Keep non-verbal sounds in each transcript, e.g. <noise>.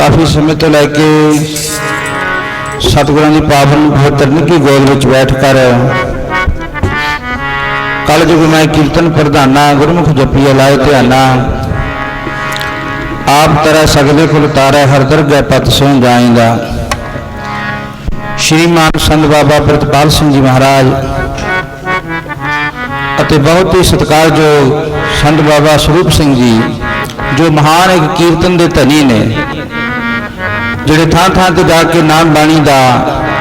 ਕਾਫੀ ਸਮੇਂ ਤੋਂ ਲੈ ਕੇ ਸਤਿਗੁਰਾਂ ਦੀ ਪਾਵਨ ਪਵਿੱਤਰ ਨਿੱਕੀ ਗੋਲ ਵਿੱਚ ਬੈਠ ਕਰ ਕਲ ਜੁਗ ਮੈਂ ਕੀਰਤਨ ਪ੍ਰਧਾਨਾ, ਗੁਰਮੁਖ ਜਪੀਏ ਲਾਏ ਧਿਆਨਾ, ਆਪ ਤਰਾ ਸਗਲੇ ਕੁਲ ਤਾਰੈ, ਹਰ ਦਰਗਹਿ ਪਤ ਸੋ ਜਾਏਗਾ। ਸ਼੍ਰੀਮਾਨ ਸੰਤ ਬਾਬਾ ਪ੍ਰਤਪਾਲ ਸਿੰਘ ਜੀ ਮਹਾਰਾਜ ਅਤੇ ਬਹੁਤ ਹੀ ਸਤਿਕਾਰਯੋਗ ਸੰਤ ਬਾਬਾ ਸਰੂਪ ਸਿੰਘ ਜੀ, ਜੋ ਮਹਾਨ ਇੱਕ ਕੀਰਤਨ ਦੇ ਧਨੀ ਨੇ। ਜਿਹੜੇ ਥਾਂ ਥਾਂ ਤੇ ਜਾ ਕੇ ਨਾਮ ਬਾਣੀ ਦਾ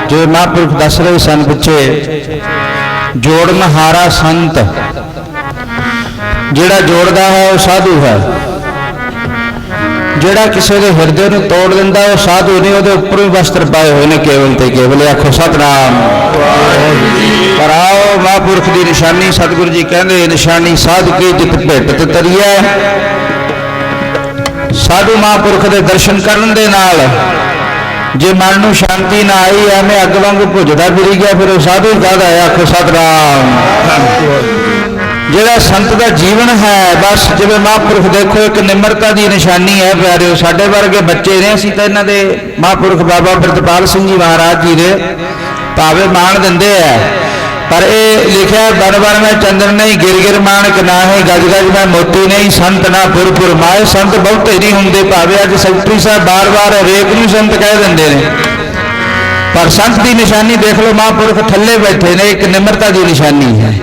ਜੋ ਮਹਾਂਪੁਰਖ ਦੱਸ ਰਹੇ ਸਨ ਪਿੱਛੇ ਜੋੜਨ ਹਾਰਾ ਸੰਤ। ਜਿਹੜਾ ਜੋੜਦਾ ਹੈ ਉਹ ਸਾਧੂ ਹੈ। ਜਿਹੜਾ ਕਿਸੇ ਦੇ ਹਿਰਦੇ ਨੂੰ ਤੋੜ ਦਿੰਦਾ ਉਹ ਸਾਧੂ ਨਹੀਂ, ਉਹਦੇ ਉੱਪਰ ਵੀ ਵਸਤਰ ਪਾਏ ਹੋਏ ਨੇ ਕੇਵਲ ਤੇ ਕੇਵਲ। ਆਖੋ, ਸਤਨਾਮ। ਪਰ ਆਓ, ਮਹਾਂਪੁਰਖ ਦੀ ਨਿਸ਼ਾਨੀ, ਸਤਿਗੁਰੂ ਜੀ ਕਹਿੰਦੇ, ਨਿਸ਼ਾਨੀ ਸਾਧੂ ਕੀ ਜਿਤ ਭੇਟ ਤੇ ਤਰੀਐ। ਸਾਧੂ ਮਹਾਂਪੁਰਖ ਦੇ ਦਰਸ਼ਨ ਕਰਨ ਦੇ ਨਾਲ ਜੇ ਮਨ ਨੂੰ ਸ਼ਾਂਤੀ ਨਾ ਆਈ, ਐਵੇਂ ਅੱਗ ਵਾਂਗੂ ਭੁੱਜਦਾ ਫਿਰੀ ਗਿਆ, ਫਿਰ ਉਹ ਸਾਧੂ ਕਾਹਦਾ ਹੈ ਆਖੋ, ਸਤਨਾਮ। ਜਿਹੜਾ ਸੰਤ ਦਾ ਜੀਵਨ ਹੈ, ਬਸ ਜਿਵੇਂ ਮਹਾਂਪੁਰਖ ਦੇਖੋ, ਇੱਕ ਨਿਮਰਤਾ ਦੀ ਨਿਸ਼ਾਨੀ ਹੈ, ਪਿਆਰਿਓ, ਸਾਡੇ ਵਰਗੇ ਬੱਚੇ ਨੇ, ਅਸੀਂ ਤਾਂ ਇਹਨਾਂ ਦੇ ਮਹਾਂਪੁਰਖ ਬਾਬਾ ਪ੍ਰਿਤਪਾਲ ਸਿੰਘ ਜੀ ਮਹਾਰਾਜ ਜੀ ਦੇ ਭਾਵੇਂ ਮਾਣ ਦਿੰਦੇ ਆ। ਪਰ ਇਹ ਲਿਖਿਆ ਬਨ ਬਨ ਮੈਂ ਚੰਦਨ ਨਹੀਂ, ਗਿਰ ਗਿਰ ਮਾਨਕ ਨਾ ਹੈ, ਗਜ ਗਜ ਮੈਂ ਮੋਤੀ ਨਹੀਂ, ਸੰਤ ਨਾ ਪੁਰ ਪੁਰ ਮਾਏ। ਸੰਤ ਬਹੁਤੇ ਨਹੀਂ ਹੁੰਦੇ ਭਾਵੇਂ ਅੱਜ ਸੈਕਟਰੀ ਸਾਹਿਬ ਬਾਰ-ਬਾਰ ਹਰੇਕ ਨੂੰ ਸੰਤ ਕਹਿ ਦਿੰਦੇ ਨੇ। ਪਰ ਸੰਤ ਦੀ ਨਿਸ਼ਾਨੀ ਦੇਖ ਲਓ, ਮਹਾਂਪੁਰਖ ਥੱਲੇ ਬੈਠੇ ਨੇ, ਇੱਕ ਨਿਮਰਤਾ ਦੀ ਨਿਸ਼ਾਨੀ ਹੈ।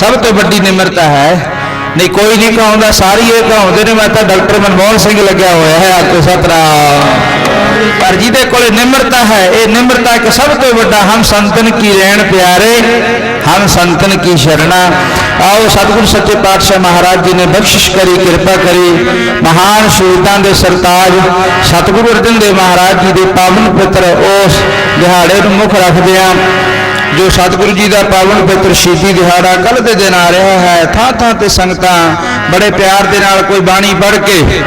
ਸਭ ਤੋਂ ਵੱਡੀ ਨਿਮਰਤਾ ਹੈ, ਨਹੀਂ ਕੋਈ ਨਹੀਂ ਕਹਾਉਂਦਾ, ਸਾਰੀ ਇਹ ਕਹਾਉਂਦੇ ਨੇ, ਮੈਂ ਤਾਂ ਡਾਕਟਰ ਮਨਮੋਹਨ ਸਿੰਘ ਲੱਗਿਆ ਹੋਇਆ ਹੈ ਆਖੋ ਸਤਰਾ ਪਰ ਜਿਹਦੇ ਕੋਲੇ ਨਿਮਰਤਾ ਹੈ, ਇਹ ਨਿਮਰਤਾ ਇੱਕ ਸਭ ਤੋਂ ਵੱਡਾ ਹਮ ਸੰਤਨ ਕੀ ਰਹਿਣ ਪਿਆਰੇ, ਹਮ ਸੰਤਨ ਕੀ ਸ਼ਰਣਾ। ਆਓ ਸਤਿਗੁਰ ਸੱਚੇ ਪਾਤਸ਼ਾਹ ਮਹਾਰਾਜ ਜੀ ਨੇ ਬਖਸ਼ਿਸ਼ ਕਰੀ, ਕਿਰਪਾ ਕਰੀ, ਮਹਾਨ ਸ਼ੂਤਾਂ ਦੇ ਸਰਤਾਜ, ਸਤਿਗੁਰੂ ਅਰਜਨ ਦੇਵ ਮਹਾਰਾਜ ਜੀ ਦੇ ਪਾਵਨ ਪੁੱਤਰ ਉਸ ਦਿਹਾੜੇ ਨੂੰ ਮੁੱਖ ਰੱਖਦੇ ਰੱਖਦਿਆਂ ਜੋ ਸਤਿਗੁਰੂ ਜੀ ਦਾ ਪਾਵਨ ਪਵਿੱਤਰ ਸ਼ਹੀਦੀ ਦਿਹਾੜਾ ਕੱਲ ਦੇ ਦਿਨ ਆ ਰਿਹਾ ਹੈ। ਥਾਂ ਥਾਂ ਤੇ ਸੰਗਤਾਂ ਬੜੇ ਪਿਆਰ ਦੇ ਨਾਲ ਕੋਈ ਬਾਣੀ ਪੜ੍ਹ ਕੇ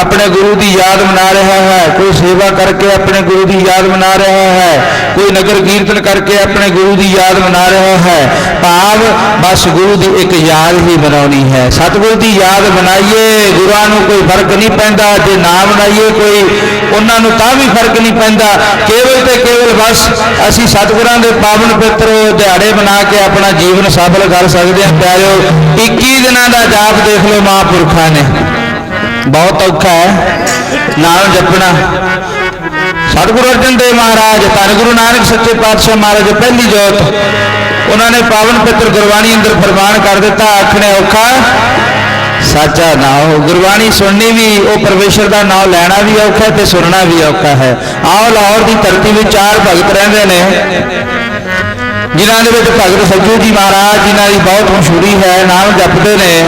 ਆਪਣੇ ਗੁਰੂ ਦੀ ਯਾਦ ਮਨਾ ਰਿਹਾ ਹੈ। ਕੋਈ ਸੇਵਾ ਕਰਕੇ ਆਪਣੇ ਗੁਰੂ ਦੀ ਯਾਦ ਮਨਾ ਰਿਹਾ ਹੈ। ਕੋਈ ਨਗਰ ਕੀਰਤਨ ਕਰਕੇ ਆਪਣੇ ਗੁਰੂ ਦੀ ਯਾਦ ਮਨਾ ਰਿਹਾ ਹੈ। ਭਾਵ ਬਸ ਗੁਰੂ ਦੀ ਇੱਕ ਯਾਦ ਹੀ ਬਣਾਉਣੀ ਹੈ। ਸਤਿਗੁਰੂ ਦੀ ਯਾਦ ਬਣਾਈਏ ਗੁਰਾਂ ਨੂੰ ਕੋਈ ਫ਼ਰਕ ਨਹੀਂ ਪੈਂਦਾ। ਜੇ ਨਾ ਬਣਾਈਏ ਕੋਈ, ਉਹਨਾਂ ਨੂੰ ਤਾਂ ਵੀ ਫ਼ਰਕ ਨਹੀਂ ਪੈਂਦਾ। ਕੇਵਲ ਤੇ ਕੇਵਲ ਬਸ ਅਸੀਂ ਸਤਿਗੁਰਾਂ ਦੇ ਪਾਵਨ ਪਵਿੱਤਰ ਦਿਹਾੜੇ ਬਣਾ ਕੇ ਆਪਣਾ ਜੀਵਨ ਸਫਲ ਕਰ ਸਕਦੇ ਹਾਂ। ਪਿਆਰਿਓ 21 ਦਿਨਾਂ ਦਾ ਜਾਪ ਦੇਖ ਲਓ ਮਹਾਂਪੁਰਖਾਂ ਨੇ। ਬਹੁਤ ਔਖਾ ਹੈ। ਨਾਮ ਜਪਣਾ। ਸਤਿਗੁਰੂ ਅਰਜਨ ਦੇਵ ਮਹਾਰਾਜ, ਧੰਨ ਗੁਰੂ ਨਾਨਕ ਸੱਚੇ ਪਾਤਸ਼ਾਹ ਮਹਾਰਾਜ, ਪਹਿਲੀ ਜੋਤ। ਉਹਨਾਂ ਨੇ ਪਾਵਨ ਪਿੱਤਰ ਗੁਰਬਾਣੀ ਅੰਦਰ ਪ੍ਰਵਾਨ ਕਰ ਦਿੱਤਾ। ਆਖਣੇ ਔਖਾ ਸਾਚਾ ਨਾ ਹੋ। ਗੁਰਬਾਣੀ ਸੁਣਨੀ ਵੀ, ਉਹ ਪਰਮੇਸ਼ਰ ਦਾ ਨਾਮ ਲੈਣਾ ਵੀ ਔਖਾ ਤੇ ਸੁਣਨਾ ਵੀ ਔਖਾ ਹੈ। ਆਓ ਲਾਹੌਰ ਦੀ ਧਰਤੀ ਵਿੱਚ ਚਾਰ ਭਗਤ ਰਹਿੰਦੇ ਨੇ। ਜਿਨ੍ਹਾਂ ਦੇ ਵਿੱਚ ਭਗਤ ਸੱਜੂ ਜੀ ਮਹਾਰਾਜ, ਜਿਨ੍ਹਾਂ ਦੀ ਬਹੁਤ ਮਸ਼ਹੂਰੀ ਹੈ, ਨਾਮ ਜਪਦੇ ਨੇ।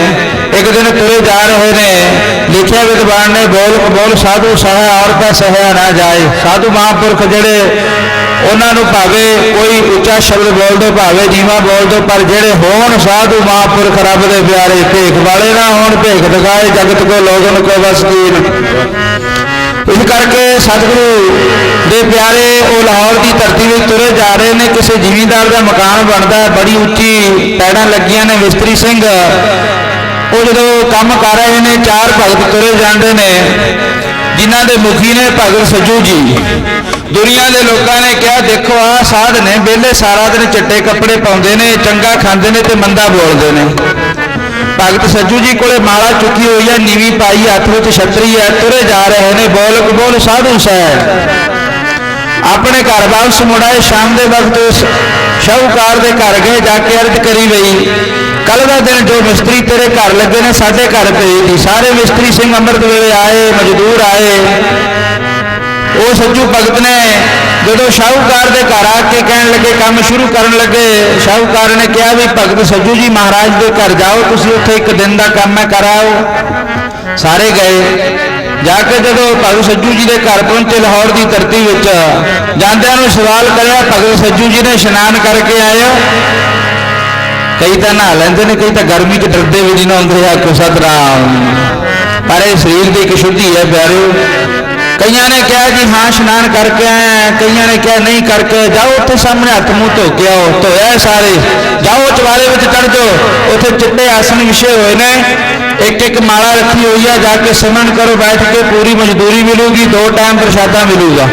ਇੱਕ ਦਿਨ ਤੁਰੇ ਜਾ ਰਹੇ ਨੇ। ਲਿਖਿਆ ਵਿਦਵਾਨ ਨੇ, ਬੋਲ ਬੋਲ ਸਾਧੂ ਸਹਿ ਔਰਤਾ ਸਹਿ ਨਾ ਜਾਏ। ਸਾਧੂ ਮਹਾਂਪੁਰਖ ਜਿਹੜੇ ਉਹਨਾਂ ਨੂੰ ਭਾਵੇਂ ਕੋਈ ਉੱਚਾ ਸ਼ਬਦ ਬੋਲ ਦੋ, ਭਾਵੇਂ ਜੀਵਾ ਬੋਲ ਦੋ, ਪਰ ਜਿਹੜੇ ਹੋਣ ਸਾਧੂ ਮਹਾਂਪੁਰਖ ਰੱਬ ਦੇ ਪਿਆਰੇ, ਭੇਖ ਵਾਲੇ ਨਾ ਹੋਣ, ਭੇਖ ਦਿਖਾਏ ਜਗਤ ਕੋ, ਲੋਗਨ ਕੋ, ਬਸ ਇਸ ਕਰਕੇ ਸਤਿਗੁਰੂ ਦੇ ਪਿਆਰੇ ਉਹ ਲਾਹੌਰ ਦੀ ਧਰਤੀ ਵਿੱਚ ਤੁਰੇ ਜਾ ਰਹੇ ਨੇ। ਕਿਸੇ ਜ਼ਿਮੀਂਦਾਰ ਦਾ ਮਕਾਨ ਬਣਦਾ ਬੜੀ ਉੱਚੀ ਪੈੜਾਂ ਲੱਗੀਆਂ ਨੇ, ਮਿਸਤਰੀ ਸਿੰਘ। ਉਹ ਜਦੋਂ ਕੰਮ ਕਰ ਰਹੇ ਨੇ, ਚਾਰ ਭਗਤ ਤੁਰੇ ਜਾਂਦੇ ਨੇ, ਜਿਨ੍ਹਾਂ ਦੇ ਮੁਖੀ ਨੇ ਭਗਤ ਸੱਜੂ ਜੀ। ਦੁਨੀਆ ਦੇ ਲੋਕਾਂ ਨੇ ਕਿਹਾ, ਦੇਖੋ ਆਹ ਸਾਧ ਨੇ, ਵਿਹਲੇ ਸਾਰਾ ਦਿਨ ਚਿੱਟੇ ਕੱਪੜੇ ਪਾਉਂਦੇ ਨੇ, ਚੰਗਾ ਖਾਂਦੇ ਨੇ ਤੇ ਮੰਦਾ ਬੋਲਦੇ ਨੇ। ਭਗਤ ਸੱਜੂ ਜੀ ਕੋਲੇ ਮਾਲਾ ਚੁੱਕੀ ਹੋਈ ਹੈ, ਨੀਵੀ ਪਾਈ ਹੱਥ ਵਿੱਚ ਛਤਰੀ ਹੈ, ਤੁਰੇ ਜਾ ਰਹੇ ਨੇ, ਬੋਲ ਬੋਲ ਸਾਧੂ ਸਾਹਿਬ। ਆਪਣੇ ਘਰ ਵਾਪਸ ਮੁੜਾਏ ਸ਼ਾਮ ਦੇ ਵਕਤ ਉਸ ਸ਼ਾਹੂਕਾਰ ਦੇ ਘਰ ਗਏ, ਜਾ ਕੇ ਅਰਜ਼ ਕਰੀ ਬਈ ਕੱਲ ਦਾ ਦਿਨ ਜੋ ਮਿਸਤਰੀ ਤੇਰੇ ਘਰ ਲੱਗੇ ਨੇ, ਸਾਡੇ ਘਰ ਭੇਜ ਦੀ। ਸਾਰੇ ਮਿਸਤਰੀ ਸਿੰਘ ਅੰਮ੍ਰਿਤ ਵੇਲੇ ਆਏ, ਮਜ਼ਦੂਰ ਆਏ। ਉਹ ਸੱਜੂ ਭਗਤ ਨੇ ਜਦੋਂ ਸ਼ਾਹੂਕਾਰ ਦੇ ਘਰ ਆ ਕੇ ਕਹਿਣ ਲੱਗੇ, ਕੰਮ ਸ਼ੁਰੂ ਕਰਨ ਲੱਗੇ, ਸ਼ਾਹੂਕਾਰ ਨੇ ਕਿਹਾ ਵੀ ਭਗਤ ਸੱਜੂ ਜੀ ਮਹਾਰਾਜ ਦੇ ਘਰ ਜਾਓ, ਤੁਸੀਂ ਉੱਥੇ ਇੱਕ ਦਿਨ ਦਾ ਕੰਮ ਹੈ, ਕਰਾਓ। ਸਾਰੇ ਗਏ। ਜਾ ਕੇ ਜਦੋਂ ਭਗਤ ਸੱਜੂ ਜੀ ਦੇ ਘਰ ਪਹੁੰਚੇ ਲਾਹੌਰ ਦੀ ਧਰਤੀ ਵਿੱਚ, ਜਾਂਦਿਆਂ ਨੂੰ ਸਵਾਲ ਕਰਿਆ, ਭਗਤ ਸੱਜੂ ਜੀ ਨੇ ਇਸ਼ਨਾਨ ਕਰਕੇ ਆਏ। ਕਈ ਤਾਂ ਨਹਾ ਲੈਂਦੇ ਨੇ, ਕਈ ਤਾਂ ਗਰਮੀ 'ਚ ਡਰਦੇ ਵੀ ਨਹੀਂ ਨਹਾਉਂਦੇ ਆ ਕੋ ਸਤਰਾਮ ਪਰ ਇਹ ਸਰੀਰ ਦੀ ਇੱਕ ਸ਼ੁੱਧੀ ਹੈ ਪਿਆਰਿਓ। ਕਈਆਂ ਨੇ ਕਿਹਾ ਜੀ, ਹਾਂ, ਇਸ਼ਨਾਨ ਕਰਕੇ ਆਏ ਕਈਆਂ ਨੇ ਕਿਹਾ, ਨਹੀਂ ਕਰਕੇ ਜਾਓ ਉੱਥੇ ਸਾਹਮਣੇ ਹੱਥ ਮੂੰਹ ਧੋ ਕੇ ਆਓ, ਧੋਇਆ ਸਾਰੇ। ਜਾਓ ਚਵਾਰੇ ਵਿੱਚ ਚੜ ਜਾਓ। ਉੱਥੇ ਚਿੱਟੇ ਆਸਣ ਵਿਛੇ ਹੋਏ ਨੇ। ਇੱਕ ਇੱਕ ਮਾਲਾ ਰੱਖੀ ਹੋਈ ਆ, ਜਾ ਕੇ ਸਿਮਰਨ ਕਰੋ, ਬੈਠ ਕੇ ਪੂਰੀ ਮਜ਼ਦੂਰੀ ਮਿਲੂਗੀ, ਦੋ ਟਾਈਮ ਪ੍ਰਸ਼ਾਦਾ ਮਿਲੂਗਾ।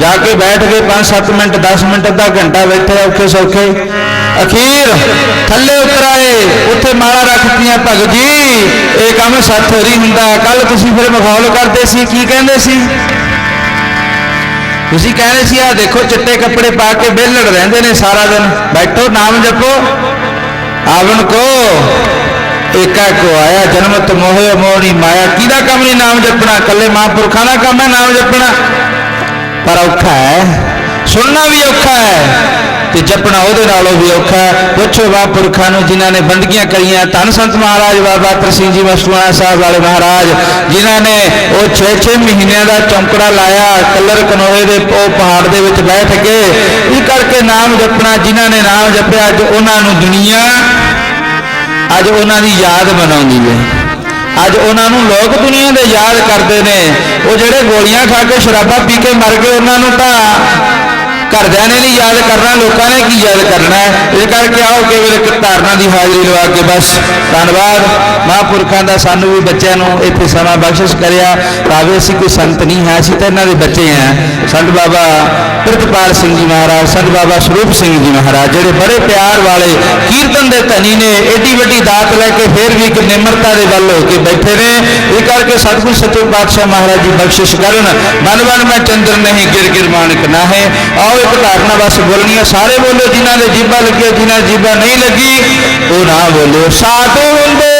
ਜਾ ਕੇ ਬੈਠ ਕੇ 5-7 ਮਿੰਟ 10 ਮਿੰਟ, ਅੱਧਾ ਘੰਟਾ ਬੈਠੇ ਔਖੇ ਸੌਖੇ। ਅਖੀਰ ਥੱਲੇ ਉਤਰ ਆਏ ਉੱਥੇ ਮਾਲਾ ਰੱਖਤੀਆਂ ਭਗਤ ਜੀ, ਇਹ ਕੰਮ ਸੱਤ ਹੋਰੀ ਹੁੰਦਾ। ਕੱਲ ਤੁਸੀਂ ਫਿਰ ਮਖੌਲ ਕਰਦੇ ਸੀ, ਕੀ ਕਹਿੰਦੇ ਸੀ? ਤੁਸੀਂ ਕਹਿੰਦੇ ਸੀ ਆ ਦੇਖੋ, ਚਿੱਟੇ ਕੱਪੜੇ ਪਾ ਕੇ ਵਿਹਲੜ ਰਹਿੰਦੇ ਨੇ ਸਾਰਾ ਦਿਨ। ਬੈਠੋ, ਨਾਮ ਜਪੋ। ਆਵਣ ਕੋ, ਏਕਾ ਕੋ ਆਇਆ, ਜਨਮਤ ਮੋਹਿ ਮੋਹਣੀ ਮਾਇਆ। ਕਿਹਦਾ ਕੰਮ ਨਹੀਂ ਨਾਮ ਜਪਣਾ? ਕੱਲੇ ਮਹਾਂਪੁਰਖਾਂ ਦਾ ਕੰਮ ਹੈ ਨਾਮ ਜਪਣਾ। ਪਰ ਔਖਾ ਹੈ। ਸੁਣਨਾ ਵੀ ਔਖਾ ਹੈ ਤੇ ਜਪਣਾ ਉਹਦੇ ਨਾਲੋਂ ਵੀ ਔਖਾ ਹੈ। ਪੁੱਛੋ ਮਹਾਂਪੁਰਖਾਂ ਨੂੰ ਜਿਨ੍ਹਾਂ ਨੇ ਬੰਦਗੀਆਂ ਕਰੀਆਂ। ਧੰਨ ਸੰਤ ਮਹਾਰਾਜ ਬਾਬਾ ਤਰਸੀਂ ਜੀ ਮਸਤੂਆਣਾ ਸਾਹਿਬ ਵਾਲੇ ਮਹਾਰਾਜ, ਜਿਨ੍ਹਾਂ ਨੇ ਉਹ 6-6 ਮਹੀਨਿਆਂ ਦਾ ਚੌਂਕੜਾ ਲਾਇਆ, ਕਲਰ ਕਨੋਏ ਦੇ ਉਹ ਪਹਾੜ ਦੇ ਵਿੱਚ ਬੈਠ ਕੇ, ਇਹ ਕਰਕੇ ਨਾਮ ਜਪਣਾ, ਜਿਨ੍ਹਾਂ ਨੇ ਨਾਮ ਜਪਿਆ, ਅੱਜ ਉਹਨਾਂ ਨੂੰ ਦੁਨੀਆ, ਅੱਜ ਉਹਨਾਂ ਦੀ ਯਾਦ ਮਨਾਉਂਦੀ ਹੈ। ਅੱਜ ਉਹਨਾਂ ਨੂੰ ਲੋਕ ਦੁਨੀਆ ਦੇ ਯਾਦ ਕਰਦੇ ਨੇ। ਉਹ ਜਿਹੜੇ ਗੋਲੀਆਂ ਖਾ ਕੇ ਸ਼ਰਾਬਾਂ ਪੀ ਕੇ ਮਰ ਗਏ, ਉਹਨਾਂ ਨੂੰ ਤਾਂ ਘਰਦਿਆਂ ਨੇ ਨਹੀਂ ਯਾਦ ਕਰਨਾ, ਲੋਕਾਂ ਨੇ ਕੀ ਯਾਦ ਕਰਨਾ ਇਹ ਕਰਕੇ ਆਓ, ਕੇਵਲ ਇੱਕ ਧਾਰਨਾ ਦੀ ਹਾਜ਼ਰੀ ਲਵਾ ਕੇ ਬਸ। ਧੰਨਵਾਦ। ਮਹਾਂਪੁਰਖਾਂ ਦਾ ਸਾਨੂੰ ਵੀ ਬੱਚਿਆਂ ਨੂੰ ਇੱਥੇ ਸਮਾਂ ਬਖਸ਼ਿਸ਼ ਕਰਿਆ, ਭਾਵੇਂ ਅਸੀਂ ਕੋਈ ਸੰਤ ਨਹੀਂ ਹੈ, ਅਸੀਂ ਤਾਂ ਇਹਨਾਂ ਦੇ ਬੱਚੇ ਹਾਂ। ਸੰਤ ਬਾਬਾ ਪ੍ਰਿਤਪਾਲ ਸਿੰਘ ਜੀ ਮਹਾਰਾਜ, ਸੰਤ ਬਾਬਾ ਸਰੂਪ ਸਿੰਘ ਜੀ ਮਹਾਰਾਜ, ਜਿਹੜੇ ਬੜੇ ਪਿਆਰ ਵਾਲੇ ਕੀਰਤਨ ਦੇ ਧਨੀ ਨੇ, ਏਡੀ ਵੱਡੀ ਦਾਤ ਲੈ ਕੇ ਫੇਰ ਵੀ ਇੱਕ ਨਿਮਰਤਾ ਦੇ ਵੱਲ ਹੋ ਕੇ ਬੈਠੇ ਨੇ। ਇਹ ਕਰਕੇ ਸਤਿਗੁਰ ਸੱਚੇ ਪਾਤਸ਼ਾਹ ਮਹਾਰਾਜ ਜੀ ਬਖਸ਼ਿਸ਼ ਕਰਨ। ਮਨ ਮਨ ਮੈਂ ਚੰਦਰ ਨਹੀਂ, ਗਿਰ ਗਿਰ ਮਾਨਕ ਨਾ ਹੈ ਆਓ ਇੱਕ ਧਾਰਨਾ ਬਸ ਬੋਲਣੀਆਂ ਸਾਰੇ ਬੋਲੋ, ਜਿਨ੍ਹਾਂ ਦੇ ਜੀਭਾ ਲੱਗੀਆਂ, ਜਿਨ੍ਹਾਂ ਦੀ ਜੀਭਾ ਨਹੀਂ ਲੱਗੀ, ਉਹ ਨਾ ਬੋਲੋ, ਸਾਧੂ ਹੁੰਦੇ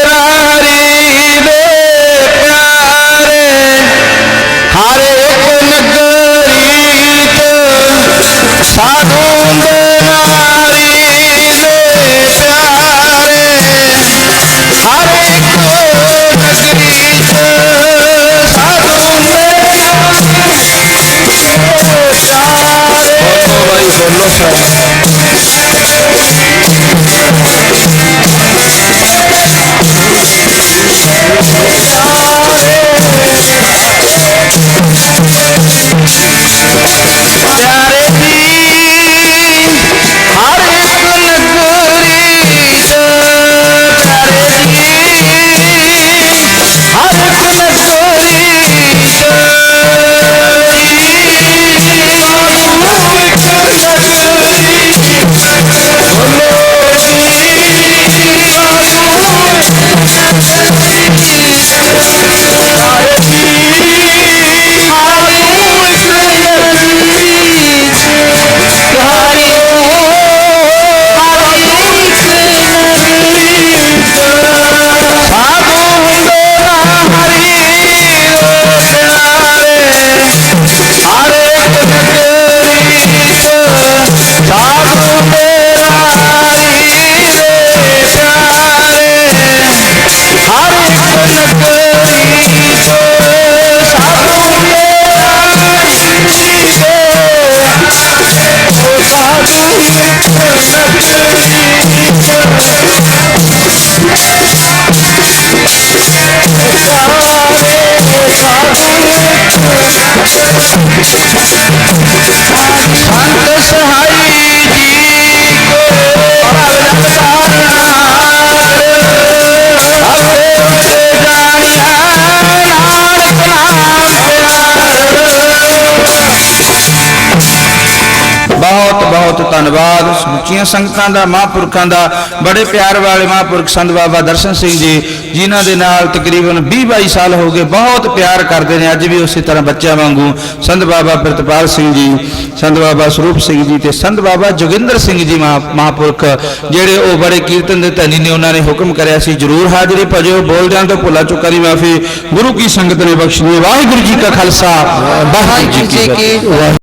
ਸੰਤ <laughs> ਸਹਾਈ ਧੰਨਵਾਦ। ਸਮੁੱਚੀਆਂ ਸੰਗਤਾਂ ਦਾ ਮਹਾਂਪੁਰਖਾਂ ਦਾ ਬੜੇ ਪਿਆਰ ਵਾਲੇ ਮਹਾਂਪੁਰਖ ਸੰਤ ਬਾਬਾ ਦਰਸ਼ਨ ਸਿੰਘ ਜੀ ਜਿਨ੍ਹਾਂ ਦੇ ਨਾਲ ਤਕਰੀਬਨ 20 22 ਸਾਲ ਹੋ ਗਏ ਬਹੁਤ ਪਿਆਰ ਕਰਦੇ ਨੇ ਅੱਜ ਵੀ ਉਸੇ ਤਰ੍ਹਾਂ ਬੱਚਿਆਂ ਵਾਂਗੂ ਸੰਤ ਬਾਬਾ ਪ੍ਰਿਤਪਾਲ ਸਿੰਘ ਜੀ ਸੰਤ ਬਾਬਾ ਸਰੂਪ ਸਿੰਘ ਜੀ ਤੇ ਸੰਤ ਬਾਬਾ ਜੋਗਿੰਦਰ ਸਿੰਘ ਜੀ ਮਹਾ- ਮਹਾਂਪੁਰਖ ਜਿਹੜੇ ਉਹ ਬੜੇ ਕੀਰਤਨ ਦੇ ਧਨੀ ਨੇ ਉਹਨਾਂ ਨੇ ਹੁਕਮ ਕਰਿਆ ਸੀ ਜਰੂਰ ਹਾਜ਼ਰੀ ਭਜੋ ਬੋਲ ਜਾਣ ਤੋਂ ਭੁੱਲਾ ਚੁੱਕਾ ਦੀ ਮਾਫੀ ਗੁਰੂ ਕੀ ਸੰਗਤ ਨੇ ਬਖਸ਼ਣੀ ਵਾਹਿਗੁਰੂ ਜੀ ਕਾ ਖਾਲਸਾ ਵਾਹਿਗੁਰੂ ਜੀ ਕੀ